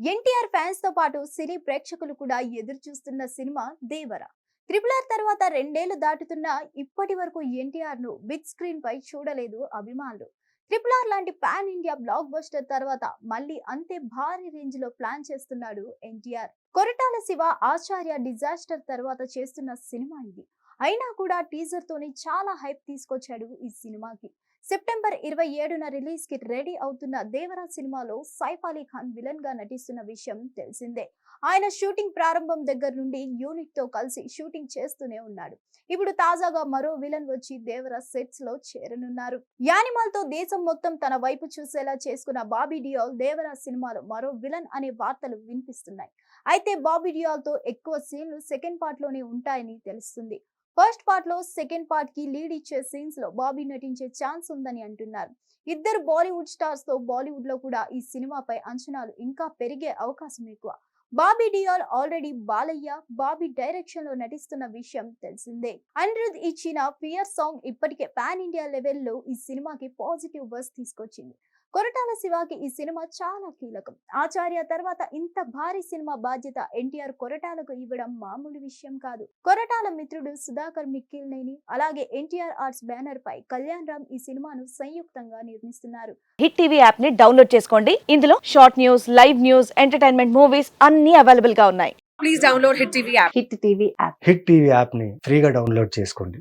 ఎన్టీఆర్ ఫ్యాన్స్తో పాటు సినీ ప్రేక్షకులు కూడా ఎదురు చూస్తున్న సినిమా దేవర. త్రిపుల్ ఆర్ తర్వాత రెండేళ్ళు దాటుతున్నా ఇప్పటి వరకు ఎన్టీఆర్ను బిగ్ స్క్రీన్ పై చూడలేదు అభిమానులు. ట్రిపుల్ ఆర్ లాంటి పాన్ ఇండియా బ్లాక్ బస్టర్ తర్వాత మళ్ళీ అంతే భారీ రేంజ్లో ప్లాన్ చేస్తున్నాడు ఎన్టీఆర్. కొరటాల శివ ఆచార్య డిజాస్టర్ తర్వాత చేస్తున్న సినిమా ఇది. అయినా కూడా టీజర్ తోని చాలా హైప్ తీసుకొచ్చాడు ఈ సినిమాకి. సెప్టెంబర్ ఇరవై ఏడున రిలీజ్కి రెడీ అవుతున్న దేవరా సినిమాలో సైఫ్ అలీ ఖాన్ విలన్గా నటిస్తున్న విషయం తెలిసిందే. ఆయన షూటింగ్ ప్రారంభం దగ్గర నుండి యూనిట్తో కలిసి షూటింగ్ చేస్తూనే ఉన్నాడు. ఇప్పుడు తాజాగా మరో విలన్ వచ్చి దేవరా సెట్స్లో చేరనున్నారు. యానిమల్తో దేశం మొత్తం తన వైపు చూసేలా చేసుకున్న బాబీ డియోల్ దేవరా సినిమాలో మరో విలన్ అనే వార్తలు వినిపిస్తున్నాయి. అయితే బాబీ డియాల్తో ఎక్కువ సీన్లు సెకండ్ పార్ట్లోనే ఉంటాయని తెలుస్తుంది. ఫస్ట్ పార్ట్లో సెకండ్ పార్ట్కి లీడ్ ఇచ్చే సీన్స్లో బాబీ నటించే ఛాన్స్ ఉందని అంటున్నారు. ఇద్దరు బాలీవుడ్ స్టార్స్తో బాలీవుడ్లో కూడా ఈ సినిమాపై అంచనాలు ఇంకా పెరిగే అవకాశం ఎక్కువ. బాబీ డియాల్ ఆల్రెడీ బాలయ్య బాబీ డైరెక్షన్లో నటిస్తున్న విషయం తెలిసిందే. అనిరుద్ ఇచ్చిన ఫియర్ సాంగ్ ఇప్పటికే పాన్ ఇండియా లెవెల్లో ఈ సినిమాకి పాజిటివ్ బస్ తీసుకొచ్చింది. కొరటాల శివాకి ఈ సినిమా చాలా కీలకం. ఆచార్య తర్వాత ఇంత భారీ సినిమా బాధ్యత ఎన్టీఆర్ కొరటాలకు ఇవ్వడం మామూలు విషయం కాదు. కొరటాల మిత్రుడు సుధాకర్ మిక్కిల్నేని అలాగే ఎన్టీఆర్ ఆర్ట్స్ బ్యానర్ పై కళ్యాణ్ రామ్ ఈ సినిమాను సంయుక్తంగా నిర్మిస్తున్నారు. హిట్ టీవీ యాప్ని డౌన్లోడ్ చేసుకోండి. ఇందులో short news live news entertainment movies అన్ని అవైలబుల్గా ఉన్నాయి. Please download Hit TV app. Hit TV app hit TV యాప్ని ఫ్రీగా డౌన్లోడ్ చేసుకోండి.